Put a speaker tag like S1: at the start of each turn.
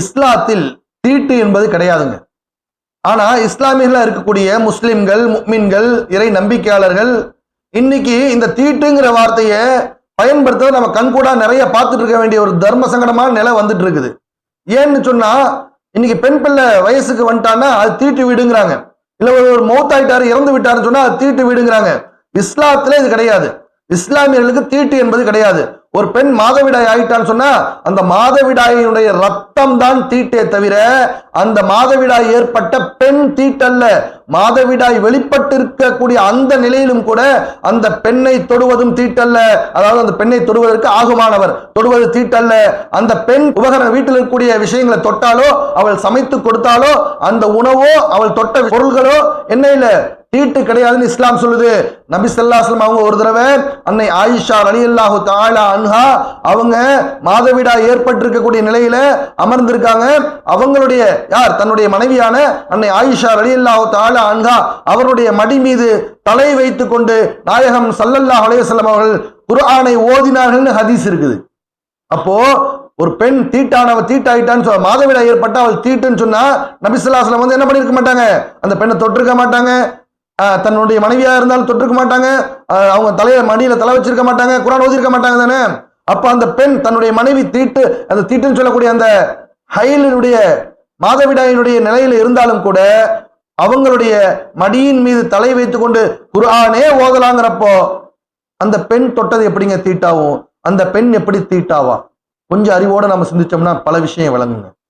S1: இஸ்லாத்தில் தீட்டு என்பது கிடையாதுங்க. ஆனா இஸ்லாமியர்களா இருக்கக்கூடிய முஸ்லிம்கள் முக்மின்கள் இறை நம்பிக்கையாளர்கள் இன்னைக்கு இந்த தீட்டுங்கிற வார்த்தையை பயன்படுத்த நம்ம கண்கூடா நிறைய பார்த்துட்டு இருக்க வேண்டிய ஒரு தர்ம சங்கடமான நிலை வந்துட்டு இருக்குது ஏன்னு சொன்னா இன்னைக்கு பெண் பிள்ளை வயசுக்கு வந்துட்டான்னா அது தீட்டு வீடுங்கிறாங்க. இல்ல ஒரு ஒரு மௌத்தாயிட்டாரு இறந்து விட்டாருன்னு சொன்னா அது தீட்டு வீடுங்கிறாங்க. இஸ்லாத்துல இது கிடையாது. இஸ்லாமியர்களுக்கு தீட்டு என்பது கிடையாது. ஒரு பெண் மாதவிடாய் ஆயிட்டான்னு சொன்னா அந்த மாதவிடாயினுடைய ரத்தம் தான் தீட்டே தவிர அந்த மாதவிடாய் ஏற்பட்ட பெண் தீட்டல்ல மாதவிடாய் வெளிப்பட்டு இருக்கக்கூடிய அந்த நிலையிலும் கூட அந்த பெண்ணை தொடுவதும் தீட்டல்ல. அதாவது அந்த பெண்ணை தொடுவதற்கு ஆகுமானவர். தொடுவது தீட்டல்ல. அந்த பெண் உபகரண வீட்டில் இருக்கக்கூடிய விஷயங்களை தொட்டாலோ அவள் சமைத்து கொடுத்தாலோ அந்த உணவோ அவள் தொட்ட பொருள்களோ என்ன இல்லை? தீட்டு கிடையாதுன்னு இஸ்லாம் சொல்லுது. நபி சல்லாஸ்லம் அவங்க ஒரு தடவை அன்னை ஆயிஷா ரலியல்லாஹு தாலா அன்ஹா அவங்க மாதவிடா ஏற்பட்டிருக்கக்கூடிய நிலையில அமர்ந்திருக்காங்க. அவங்களுடைய யார்? தன்னுடைய மனைவியான அன்னை ஆயிஷா ரலியல்லாஹு தாலா அன்ஹா அவருடைய மடி மீது தலை வைத்து கொண்டு நாயகம் சல்லல்லாஹ் அலையம் அவர்கள் குர்ஆனை ஓதினார்கள்னு ஹதீஸ் இருக்குது. அப்போ ஒரு பெண் தீட்டானவ தீட்டாயிட்டான்னு சொல்ல மாதவிடா ஏற்பட்டா அவள் தீட்டுன்னு சொன்னா நபிசுல்லாஸ்லம் வந்து என்ன பண்ணிருக்க மாட்டாங்க? அந்த பெண்ணை தொட்டிருக்க மாட்டாங்க. தன்னுடைய மனைவியா இருந்தாலும் தொட்டிருக்க மாட்டாங்க. அவங்க தலையில மடியில தலை வச்சிருக்க மாட்டாங்க. குரான் ஓதிருக்க மாட்டாங்க தானே? அப்ப அந்த பெண் தன்னுடைய மனைவி தீட்டு அந்த தீட்டுன்னு சொல்லக்கூடிய அந்த ஹைலினுடைய மாதவிடாயினுடைய நிலையில இருந்தாலும் கூட அவங்களுடைய மடியின் மீது தலை வைத்துக்கொண்டு கொண்டு ஓதலாங்கிறப்போ அந்த பெண் தொட்டது எப்படிங்க தீட்டாவும் அந்த பெண் எப்படி தீட்டாவா? கொஞ்சம் அறிவோட நம்ம சிந்திச்சோம்னா பல விஷயம் விளங்குங்க.